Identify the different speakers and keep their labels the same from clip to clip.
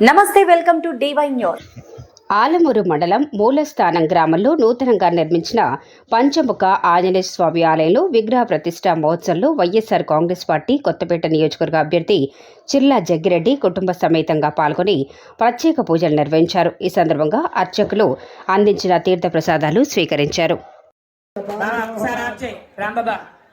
Speaker 1: నమస్తే welcome to DY news
Speaker 2: Alamuru మండలం మూలస్థానం గ్రామంలో నూతనంగా నిర్మించిన పంచముఖ ఆంజనేయ స్వామి ఆలయంలో విగ్రహ ప్రతిష్ట మహోత్సవంలో వైఎస్ఆర్ కాంగ్రెస్ పార్టీ కొత్తపేట నియోజకవర్గ అభ్యర్థి చిల్లా జగ్గిరెడ్డి కుటుంబ సమేతంగా పాల్గొని ప్రత్యేక పూజలు నిర్వహించారు. ఈ సందర్భంగా అర్చకులు అందించిన తీర్థ ప్రసాదాలు స్వీకరించారు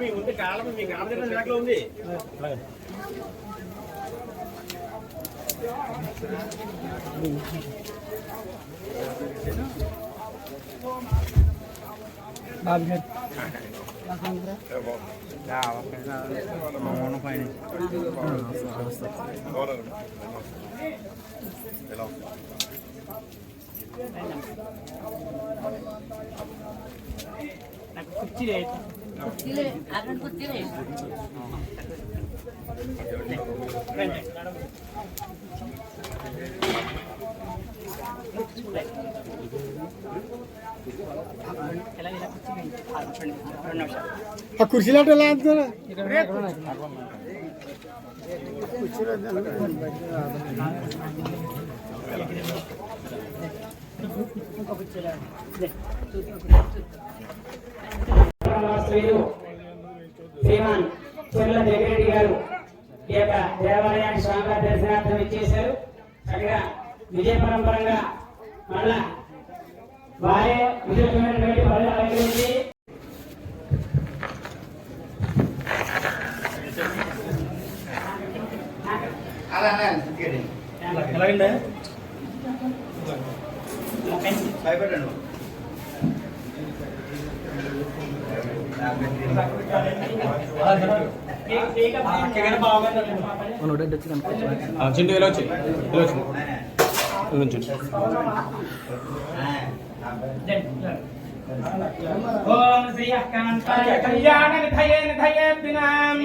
Speaker 3: మీ ముందు కాలం మీ కాలం వెనకలో ఉంది
Speaker 4: నాకు కుర్చీ లేదు ఎలా ఇలా కుర్చీ వేయండి. ఆ, రెండు రెండు నిమిషాలు
Speaker 5: ఆ కుర్చీలో ఎలా అంటున్నారా
Speaker 4: శ్రీలు శ్రీమాన్ జగరెడ్డి గారు ఈ యొక్క దేవాలయాన్ని స్వామివారి దర్శనార్థం ఇచ్చేశారు. చక్కగా విజయ పరంపరంగా మళ్ళా వారే విజయమైనటువంటి పనులు అలంకరించి
Speaker 3: భయపెట్టండి
Speaker 6: చింటూ ఇలా వచ్చి ఇలా వచ్చి
Speaker 4: ఓం శ్రీ కళ్యాణ నిధయేన ధయేద్దినాం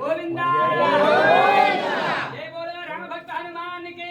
Speaker 4: గోవింద జయ బోలో రామ భక్త హనుమాన్కి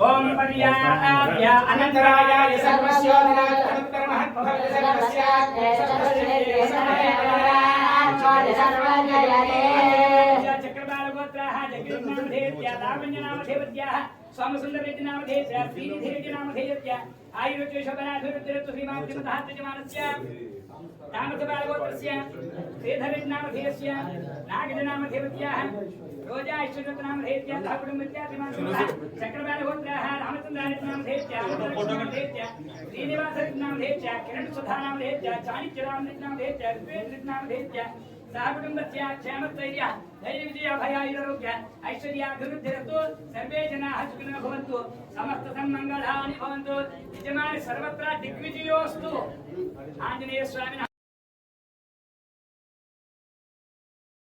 Speaker 4: ఓం పర్యాయ అనంతరాయ సర్వస్య అనంతర మహత్భవ్య సర్వస్య సర్వస్య సమయ సర్వజయతే చక్రపాల रामचबालगोत्रस्य श्रीधरिनामधेयस्य नागजनामधेवत्याः रोजा इष्टदत्तनामधेत्याः कुटुम्बत्यादिमांसः चक्रबालगोत्राः रामचन्द्रादिनामधेत्याः नामधेत्या श्रीनिवासरिनामधेत्या किरणसुधानामधेत्या चाणिक्यरामरिनामधेत्या ऋग्वेदरिनामधेत्या सह कुटुम्बस्य क्षेमस्थैर्यः सर्वे जनाः सुखिनः भवन्तु समस्तसन्मङ्गलानि भवन्तु, यजमानः सर्वत्र दिग्विजयोऽस्तु। आञ्जनेयस्वामिनः